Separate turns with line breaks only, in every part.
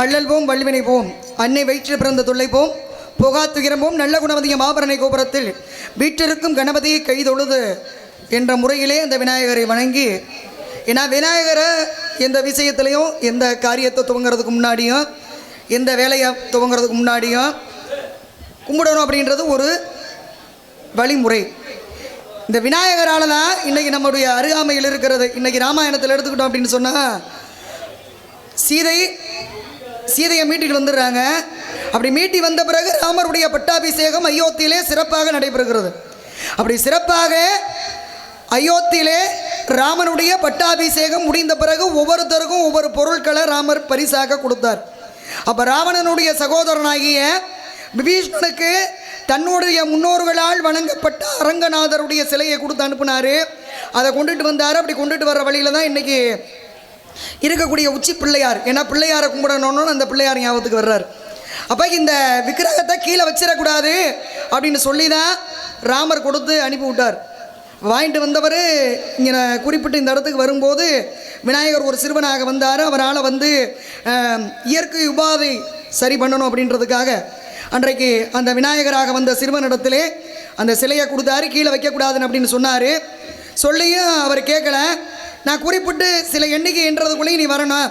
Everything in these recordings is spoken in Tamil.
அள்ளல் போம் வல்வினை போம் அன்னை வயிற்றில் பிறந்த தொல்லை போம் புகா துயரம்போம் நல்ல குணவதிய மாபரணை கோபுரத்தில் வீற்றிருக்கும் கணபதியை கைதொழுது என்ற முறையிலே அந்த விநாயகரை வணங்கி ஏன்னா விநாயகரை எந்த விஷயத்துலையும் எந்த காரியத்தை துவங்குறதுக்கு முன்னாடியும் எந்த வேலையை துவங்குறதுக்கு முன்னாடியும் கும்பிடணும் அப்படின்றது ஒரு வழிமுறை. இந்த விநாயகரால் தான் இன்றைக்கி நம்முடைய அருகாமையில் இருக்கிறது. இன்றைக்கி ராமாயணத்தில் எடுத்துக்கிட்டோம் அப்படின்னு சொன்னால் சீதை சீதையை மீட்டிட்டு வந்துடுறாங்க. அப்படி மீட்டி வந்த பிறகு ராமருடைய பட்டாபிஷேகம் அயோத்தியிலே சிறப்பாக நடைபெறுகிறது. அப்படி சிறப்பாக அயோத்தியிலே ராமனுடைய பட்டாபிஷேகம் முடிந்த பிறகு ஒவ்வொருத்தருக்கும் ஒவ்வொரு பொருட்களை ராமர் பரிசாக கொடுத்தார். அப்போ ராவணனுடைய சகோதரனாகிய விபீஷ்ணனுக்கு தன்னுடைய முன்னோர்களால் வணங்கப்பட்ட அரங்கநாதருடைய சிலையை கொடுத்து அனுப்புனார். அதை கொண்டுட்டு வந்தார். அப்படி கொண்டுட்டு வர்ற வழியில் தான் இன்றைக்கி இருக்கக்கூடிய உச்சி பிள்ளையார். ஏன்னா பிள்ளையாரை கும்பிடணும்னு அந்த பிள்ளையார் ஞாபகத்துக்கு வர்றார். அப்போ இந்த விக்கிரகத்தை கீழே வச்சிடக்கூடாது அப்படின்னு சொல்லி தான் ராமர் கொடுத்து அனுப்பி விட்டார் வாங்கிட்டு வந்தவர் இங்கே குறிப்பிட்டு இந்த இடத்துக்கு வரும்போது விநாயகர் ஒரு சிறுவனாக வந்தார். அவரால் வந்து இயற்கை உபாதை சரி பண்ணணும் அப்படின்றதுக்காக அன்றைக்கு அந்த விநாயகராக வந்த சிறுவனிடத்திலே அந்த சிலையை கொடுத்தாரு. கீழே வைக்கக்கூடாதுன்னு அப்படின்னு சொன்னார். சொல்லியும் அவர் கேட்கல நான் குறிப்பிட்டு சில எண்ணிக்கை என்றதுக்குள்ளேயும் நீ வரணும்.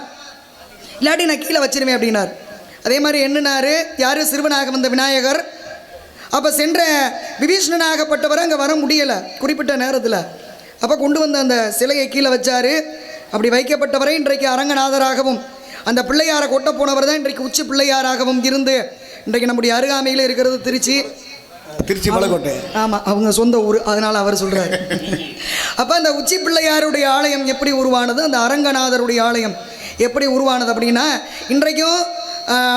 இல்லாட்டி நான் கீழே வச்சிருவேன் அப்படின்னார். அதே மாதிரி எண்ணினார் யார்? சிறுவனாக வந்த விநாயகர். அப்போ சென்ற விபீஷ்ணனாகப்பட்டவர் அங்கே வர முடியலை குறிப்பிட்ட நேரத்தில். அப்போ கொண்டு வந்த அந்த சிலையை கீழே வச்சார். அப்படி வைக்கப்பட்டவரை இன்றைக்கு அரங்கநாதராகவும் அந்த பிள்ளையாரை கொட்ட போனவர் தான் இன்றைக்கு உச்சி பிள்ளையாராகவும் இருந்து இன்றைக்கு நம்முடைய அருகாமையில் இருக்கிறது திருச்சி.
திருச்சி மலைக்கோட்டை.
ஆமாம் அவங்க சொந்த ஊர். அதனால் அவர் சொல்கிறார் அப்போ அந்த உச்சி பிள்ளையாருடைய ஆலயம் எப்படி உருவானது? அந்த அரங்கநாதருடைய ஆலயம் எப்படி உருவானது அப்படின்னா இன்றைக்கும்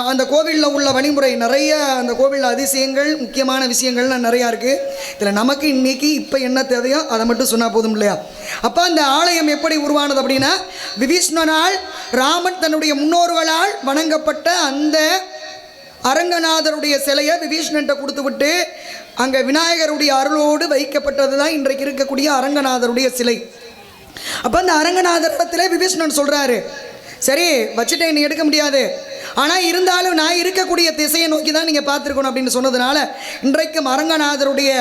அந்த கோவிலில் உள்ள வழிமுறை நிறைய அந்த கோவிலில் அதிசயங்கள் முக்கியமான விஷயங்கள்லாம் நிறையா இருக்குது இதில் நமக்கு இன்னைக்கு இப்போ என்ன தேவையோ அதை மட்டும் சொன்னால் போதும் இல்லையா? அப்போ அந்த ஆலயம் எப்படி உருவானது அப்படின்னா விபீஷ்ணனால் ராமன் தன்னுடைய முன்னோர்களால் வணங்கப்பட்ட அந்த அரங்கநாதருடைய சிலையை விபீஷ்ணன்ட்ட கொடுத்து விட்டு அங்கே விநாயகருடைய அருளோடு வைக்கப்பட்டது தான் இன்றைக்கு இருக்கக்கூடிய அரங்கநாதருடைய சிலை. அப்போ அந்த அரங்கநாதர் விபீஷ்ணன் சொல்கிறாரு சரி வச்சுட்டேன் நீ எடுக்க முடியாது. ஆனால் இருந்தாலும் நான் இருக்கக்கூடிய திசையை நோக்கி தான் நீங்கள் பார்த்துருக்கணும் அப்படின்னு சொன்னதுனால இன்றைக்கும் அரங்கநாதருடைய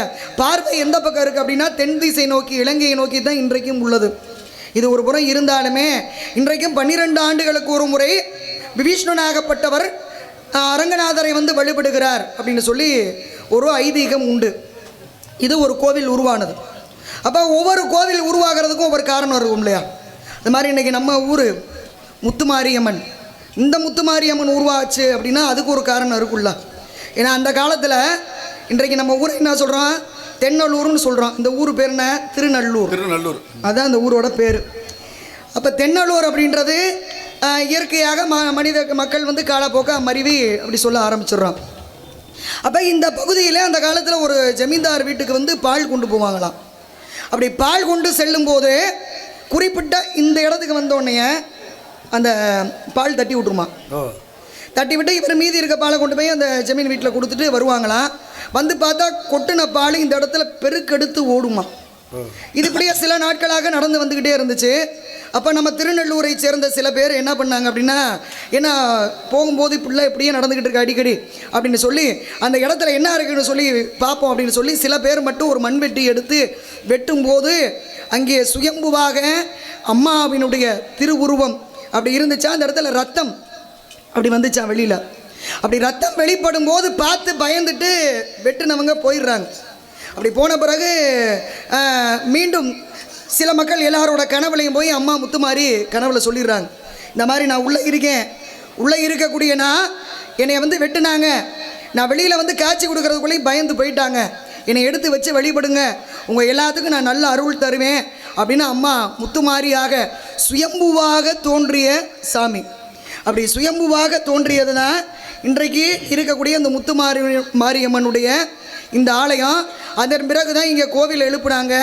பார்வை எந்த பக்கம் இருக்குது அப்படின்னா தென் திசை நோக்கி இலங்கையை நோக்கி தான் இன்றைக்கும் உள்ளது. இது ஒரு புறம் இருந்தாலுமே இன்றைக்கும் பன்னிரெண்டு ஆண்டுகளுக்கு ஒரு முறை விபீஷ்ணனாகப்பட்டவர் அரங்கநாதரை வந்து வழிபடுகிறார் அப்படின்னு சொல்லி ஒரு ஐதீகம் உண்டு. இது ஒரு கோவில் உருவானது. அப்போ ஒவ்வொரு கோவில் உருவாகிறதுக்கும் ஒவ்வொரு காரணம் இருக்கும் இல்லையா? இந்த மாதிரி இன்றைக்கி நம்ம ஊர் முத்துமாரியம்மன். இந்த முத்துமாரியம்மன் உருவாச்சு அப்படின்னா அதுக்கு ஒரு காரணம் இருக்குல்ல ஏன்னா அந்த காலத்தில் இன்றைக்கு நம்ம ஊரை என்ன சொல்கிறோம் தென்னலூர்னு சொல்கிறோம் இந்த ஊர் பேர் என்ன? திருநள்ளூர்
திருநள்ளூர்
அதான் அந்த ஊரோட பேர். அப்போ தென்னலூர் அப்படின்றது இயற்கையாக ம மனித மக்கள் வந்து காலப்போக்க மருவி அப்படி சொல்ல ஆரம்பிச்சிடுறோம் அப்போ இந்த பகுதியில் அந்த காலத்தில் ஒரு ஜமீன்தார் வீட்டுக்கு வந்து பால் கொண்டு போவாங்களாம். அப்படி பால் கொண்டு செல்லும்போது குறிப்பிட்ட இந்த இடத்துக்கு வந்தோடனே அந்த பால் தட்டி விட்ருமா
ஓ.
தட்டி விட்டு இவர் மீதி இருக்க பாலை கொண்டு போய் அந்த ஜமீன் வீட்டில் கொடுத்துட்டு வருவாங்களாம். வந்து பார்த்தா கொட்டின பால் இந்த இடத்துல பெருக்கெடுத்து ஓடுமா இது இப்படியே சில நாட்களாக நடந்து வந்துக்கிட்டே இருந்துச்சு. அப்போ நம்ம திருநெல்லூரை சேர்ந்த சில பேர் என்ன பண்ணாங்க அப்படின்னா என்ன போகும்போது இப்படிலாம் இப்படியே நடந்துக்கிட்டு இருக்கு அடிக்கடி அப்படின்னு சொல்லி அந்த இடத்துல என்ன இருக்குன்னு சொல்லி பார்ப்போம் அப்படின்னு சொல்லி சில பேர் மட்டும் ஒரு மண்வெட்டி எடுத்து வெட்டும்போது அங்கே சுயம்புவாக அம்மாவினுடைய திருவுருவம் அப்படி இருந்துச்சா அந்த இடத்துல ரத்தம் அப்படி வந்துச்சான் வெளியில். அப்படி ரத்தம் வெளிப்படும் போது பார்த்து பயந்துட்டு வெட்டுனவங்க போயிடுறாங்க. அப்படி போன பிறகு மீண்டும் சில மக்கள் எல்லாரோட கனவுலையும் போய் அம்மா முத்துமாரி கனவுல சொல்லிடுறாங்க. இந்த மாதிரி நான் உள்ளே இருக்கேன். உள்ளே இருக்கக்கூடியனா என்னை வந்து வெட்டுனாங்க. நான் வெளியில் வந்து காய்ச்சி கொடுக்குறதுக்குள்ளேயும் பயந்து போயிட்டாங்க. என்னை எடுத்து வச்சு வழிபடுங்க. உங்கள் எல்லாத்துக்கும் நான் நல்ல அருள் தருவேன் அப்படின்னு அம்மா முத்துமாரியாக சுயம்புவாக தோன்றிய சாமி. அப்படி சுயம்புவாக தோன்றியதுனா இன்றைக்கு இருக்கக்கூடிய இந்த முத்துமாரி மாரியம்மனுடைய இந்த ஆலயம் அதன் பிறகு தான் இங்கே கோவில் எழுப்புனாங்க.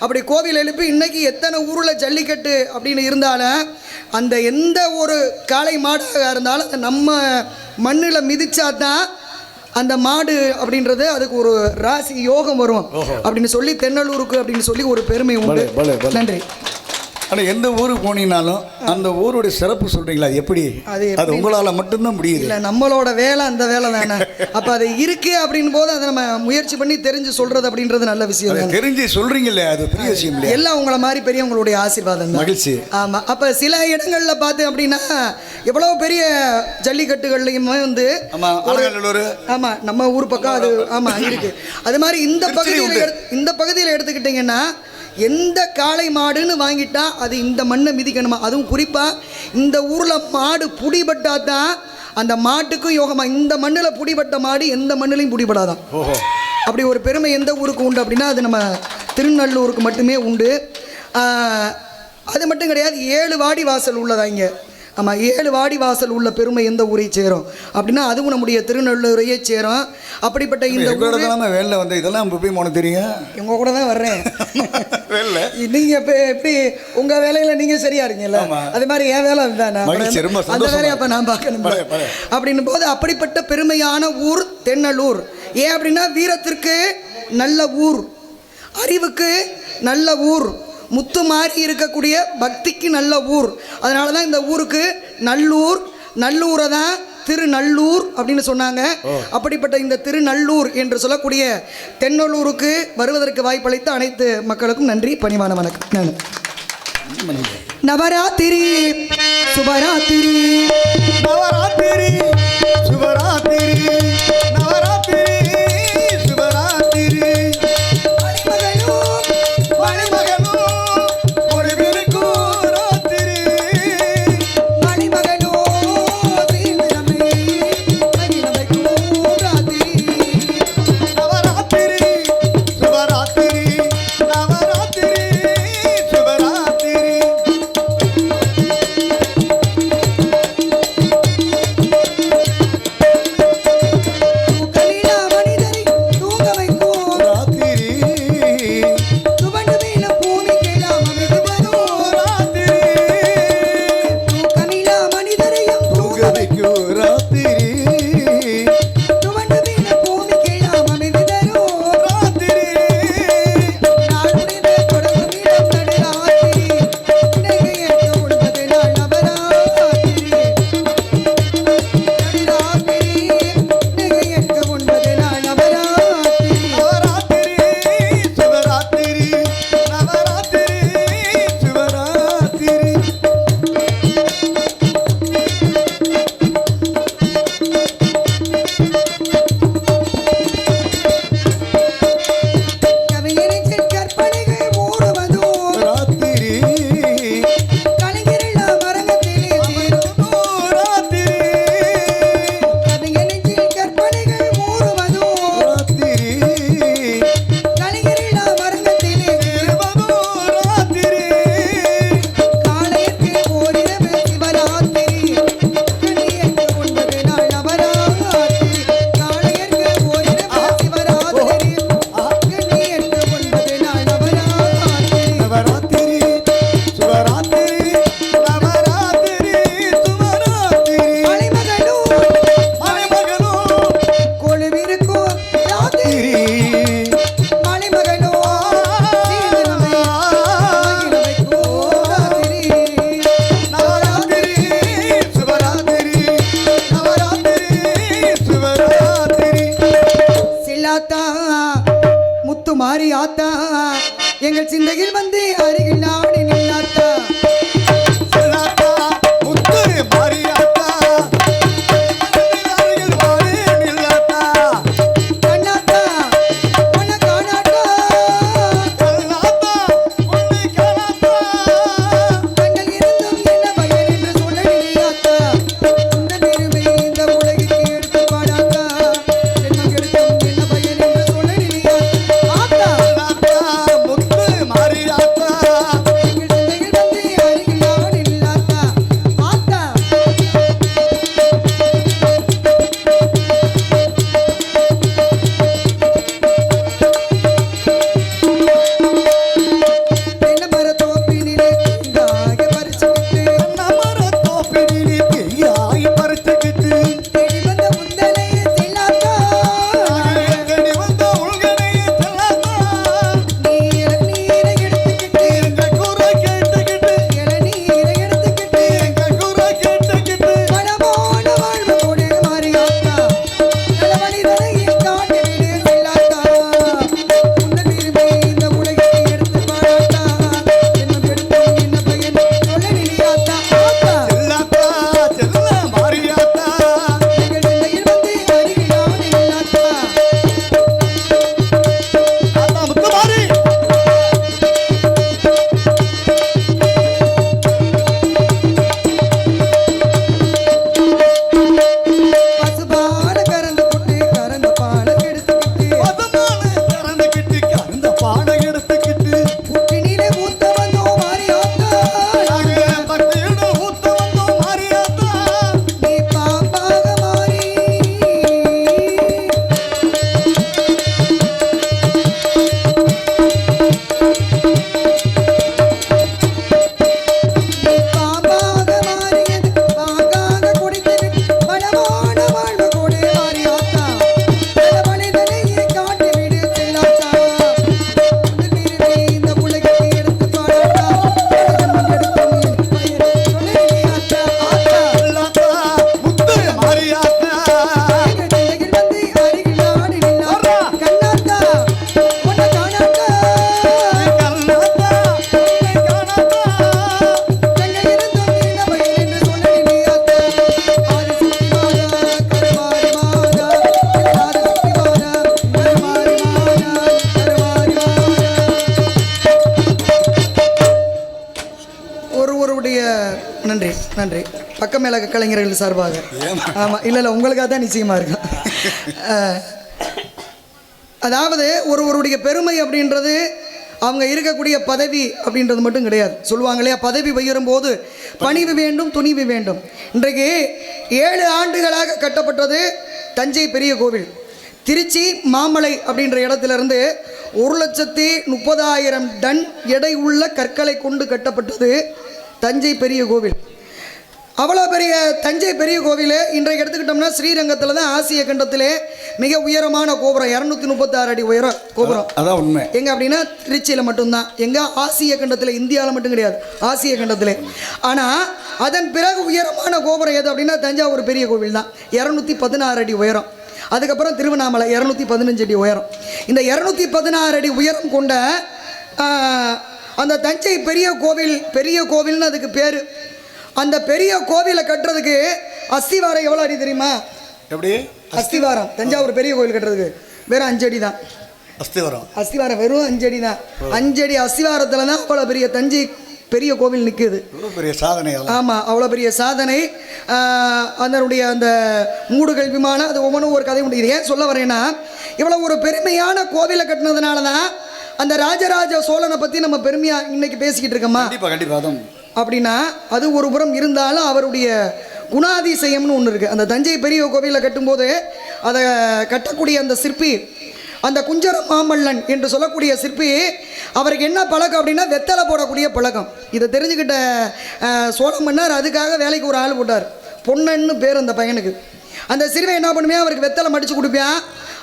அப்படி கோவில் எழுப்பி இன்னைக்கு எத்தனை ஊரில் ஜல்லிக்கட்டு அப்படின்னு இருந்தாலும் அந்த எந்த ஒரு காளை மாடாக இருந்தாலும் அது நம்ம மண்ணில் மிதிச்சா தான் அந்த மாடு அப்படின்றது அதுக்கு ஒரு ராசி யோகம் வரும். அப்படின்னு சொல்லி தென்னலூருக்கு அப்படின்னு சொல்லி ஒரு பெருமை உண்டு. நன்றி.
ஆனா எந்த ஊருக்கு போனீங்கனாலும் அந்த ஊருடைய சிறப்பு சொல்றீங்களா? அது எப்படி?
அது?
அது உங்களால மட்டும்தான் முடியுது.
இல்ல நம்மளோட வேலை அந்த வேலை தானே. அப்ப அது இருக்கு அப்படின் போது அதை நம்ம முயற்சி பண்ணி தெரிஞ்சு சொல்றது அப்படின்றது நல்ல விஷயம்
தெரிஞ்சு சொல்றீங்களே அது பெரிய விஷயம் இல்லையா?
எல்லாம் உங்களை மாதிரி பெரியவங்களுடைய ஆசீர்வாதம்
மகிழ்ச்சி.
ஆமா. அப்ப சில இடங்கள்ல பார்த்து அப்படின்னா எவ்வளவு பெரிய ஜல்லிக்கட்டுகள்லையுமே வந்து
ஆமா அலங்கநல்லூர்
ஆமா நம்ம ஊர் பக்கம் அது ஆமா இருக்கு. அது மாதிரி இந்த பகுதியில் இந்த பகுதியில் எடுத்துக்கிட்டிங்கன்னா எந்த காளை மாடுன்னு வாங்கிட்டா அது இந்த மண்ணை மிதிக்கணுமா? அதுவும் குறிப்பா இந்த ஊர்ல மாடு புடிபட்டா தான் அந்த மாட்டுக்கும் யோகமா. இந்த மண்ணில் புடிபட்ட மாடு எந்த மண்ணிலையும் புடிபடாதான்.
ஓஹோ.
அப்படி ஒரு பெருமை எந்த ஊருக்கு உண்டு அப்படின்னா அது நம்ம திருநள்ளூருக்கு மட்டுமே உண்டு. அது மட்டும் கிடையாது ஏழு வாடி வாசல் உள்ளதா இங்கே. ஆமாம் ஏழு வாடி வாசல் உள்ள பெருமை எந்த ஊரை சேரும்? அப்படின்னா அதுவும் நம்முடைய திருநள்ளூரையே சேரும். அப்படிப்பட்ட இந்த
தானே வேலை வந்து இதெல்லாம் போய் உனக்கு தெரியும்
உங்க கூட தான் வர்றேன்.
வேலை
நீங்க இப்போ எப்படி உங்க வேலையில நீங்க சரியா இருக்கீங்கல்ல?
ஆமா.
அது மாதிரி என் வேலை
ரொம்ப
அந்த வேலையை அப்ப நான் பார்க்கணும். அப்படின்னும் போது அப்படிப்பட்ட பெருமையான ஊர் தென்னலூர். ஏன் அப்படின்னா வீரத்திற்கு நல்ல ஊர். அறிவுக்கு நல்ல ஊர். முத்து மாறி இருக்கக்கூடிய பக்திக்கு நல்ல ஊர். அதனால தான் இந்த ஊருக்கு நல்லூர் நல்லூரை தான் திருநல்லூர் அப்படின்னு சொன்னாங்க. அப்படிப்பட்ட இந்த திருநல்லூர் என்று சொல்லக்கூடிய தென்னலூருக்கு வருவதற்கு வாய்ப்பளித்த அனைத்து மக்களுக்கும் நன்றி பணிவான வணக்கம். நவராத்திரி சுபராத்திரி. மேலக கலைஞர்கள் சார்பாக? ஆமாம் இல்லை இல்லை உங்களுக்காக தான் நிச்சயமாக இருக்கும். அதாவது ஒருவருடைய பெருமை அப்படின்றது அவங்க இருக்கக்கூடிய பதவி அப்படின்றது மட்டும் கிடையாது. சொல்லுவாங்க இல்லையா பதவி உயரும் போது பணிவு வேண்டும் துணிவு வேண்டும். இன்றைக்கு ஏழு ஆண்டுகளாக கட்டப்பட்டது தஞ்சை பெரிய கோவில். திருச்சி மாமலை அப்படின்ற இடத்துல இருந்து ஒரு லட்சத்தி முப்பதாயிரம் டன் எடை உள்ள கற்களை கொண்டு கட்டப்பட்டது தஞ்சை பெரிய கோவில். அவ்வளோ பெரிய தஞ்சை பெரிய கோவில். இன்றைக்கு எடுத்துக்கிட்டோம்னா ஸ்ரீரங்கத்தில் தான் ஆசிய கண்டத்திலே மிக உயரமான கோபுரம் இரநூத்தி முப்பத்தாறு அடி உயரம் கோபுரம்.
அதான் உண்மை.
எங்கே அப்படின்னா திருச்சியில் மட்டும்தான். எங்கே ஆசிய கண்டத்தில் இந்தியாவில் மட்டும் கிடையாது. ஆசிய கண்டத்தில். ஆனால் அதன் பிறகு உயரமான கோபுரம் எது அப்படின்னா தஞ்சாவூர் பெரிய கோவில் தான். இரநூத்தி பதினாறு அடி உயரம். அதுக்கப்புறம் திருவண்ணாமலை இரநூத்தி பதினஞ்சு அடி உயரம். இந்த இரநூத்தி பதினாறு அடி உயரம் கொண்ட அந்த தஞ்சை பெரிய கோவில் பெரிய கோவில்னு அதுக்கு பேர். அந்த பெரிய கோவிலை கட்டுறதுக்கு அஸ்திவாரம் எவ்வளோ அடி தெரியுமா?
எப்படி?
அஸ்திவாரம். தஞ்சாவூர் பெரிய கோவில் கட்டுறதுக்கு வெறும் அஞ்சு அடி தான்
அஸ்திவரம்.
அஸ்திவாரம் வெறும் அஞ்சடி தான் அஞ்சடி அஸ்திவாரத்தில் தான் அவ்வளோ பெரிய தஞ்சை பெரிய கோவில் நிற்குது
பெரிய சாதனை
ஆமாம் அவ்வளோ பெரிய சாதனை. அதனுடைய அந்த மூடுகள் விமானம் அது ஒவ்வொன்றும் ஒரு கதை இது ஏன் சொல்ல வரேன்னா இவ்வளோ ஒரு பெருமையான கோவிலை கட்டினதுனால தான் அந்த ராஜராஜ சோழனை பற்றி நம்ம பெருமையாக இன்னைக்கு பேசிக்கிட்டு இருக்கோமா?
கண்டிப்பாக கண்டிப்பாக
அப்படின்னா அது ஒரு புறம் இருந்தாலும் அவருடைய குணாதிசயம்னு ஒன்று இருக்குது அந்த தஞ்சை பெரிய கோவிலை கட்டும்போது அதை கட்டக்கூடிய அந்த சிற்பி அந்த குஞ்சர மாமல்லன் என்று சொல்லக்கூடிய சிற்பி அவருக்கு என்ன பழக்கம் அப்படின்னா வெத்தலை போடக்கூடிய பழக்கம். இதை தெரிஞ்சுக்கிட்ட சோழ மன்னர் அதுக்காக வேலைக்கு ஒரு ஆள் போட்டார். பொன்னன்னு பேர் அந்த பையனுக்கு. அந்த சிறுவை என்ன பண்ணுவேன்? அவருக்கு வெத்தலை மடித்து கொடுப்பேன்.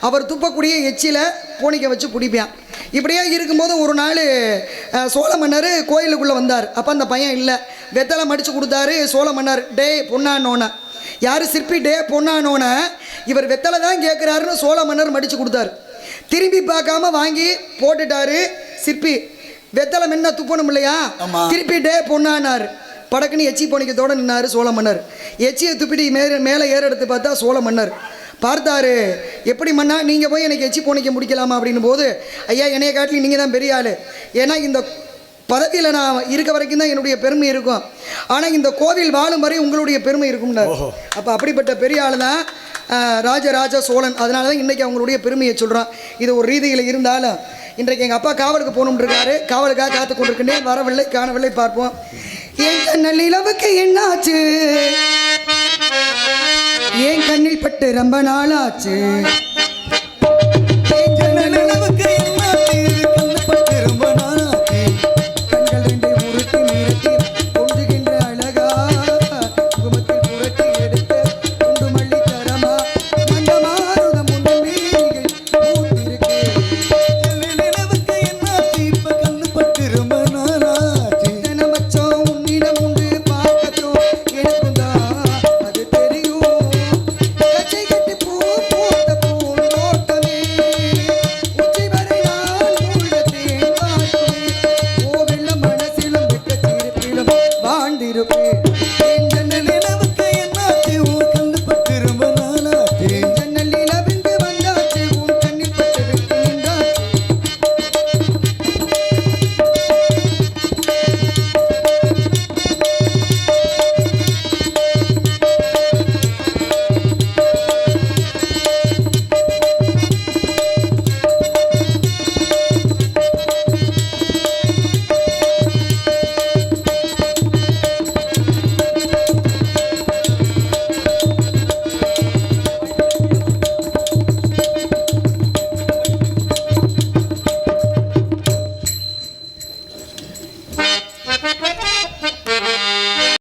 அவர் துப்பக்கூடிய எச்சில பூனிக்க வச்சு குடிப்பேன். இப்படியே இருக்கும்போது ஒரு நாள் சோழ மன்னர் கோயிலுக்குள்ளே வந்தார். அப்போ அந்த பையன் இல்லை. வெத்தலை மடித்து கொடுத்தாரு சோழ மன்னர். டே பொன்னானோன யார் சிற்பி? டே பொன்னானோன இவர் வெத்தலை தான் கேட்குறாருன்னு சோழ மன்னர் மடித்து கொடுத்தாரு. திரும்பி பார்க்காம வாங்கி போட்டுட்டாரு சிற்பி. வெத்தலை முன்ன துப்பணும் இல்லையா. திருப்பி டே பொண்ணானார் படக்குன்னு எச்சி பொணிக்கத்தோட நின்னாரு சோழ மன்னர். எச்சியை துப்பிட்டு மேலே மேலே ஏற எடுத்து பார்த்தா சோழ மன்னர். பார்த்தாரு. எப்படி மன்னா நீங்கள் போய் எனக்கு எச்சி பொணிக்க முடிக்கலாமா அப்படின்னு போது ஐயா என்னைய காட்டிலும் நீங்கள் தான் பெரிய ஆள். ஏன்னா இந்த பதவியில் நான் இருக்க வரைக்கும் தான் என்னுடைய பெருமை இருக்கும். ஆனால் இந்த கோவில் வாழும் வரை உங்களுடைய பெருமை இருக்கும்னார். அப்போ அப்படிப்பட்ட பெரிய ஆள் தான் ராஜராஜ சோழன். அதனால தான் இன்றைக்கி அவங்களுடைய பெருமையை சொல்கிறான் இது ஒரு ரீதியில் இருந்தாலும் இன்றைக்கு எங்கள் அப்பா காவலுக்கு போகணும்னு இருக்காரு. காவலுக்காக காத்து கொண்டிருக்கின்றேன். வரவில்லை காணவில்லை பார்ப்போம். என் கண்ணல் என்னாச்சு? பட்டு ரொம்ப நாளாச்சு.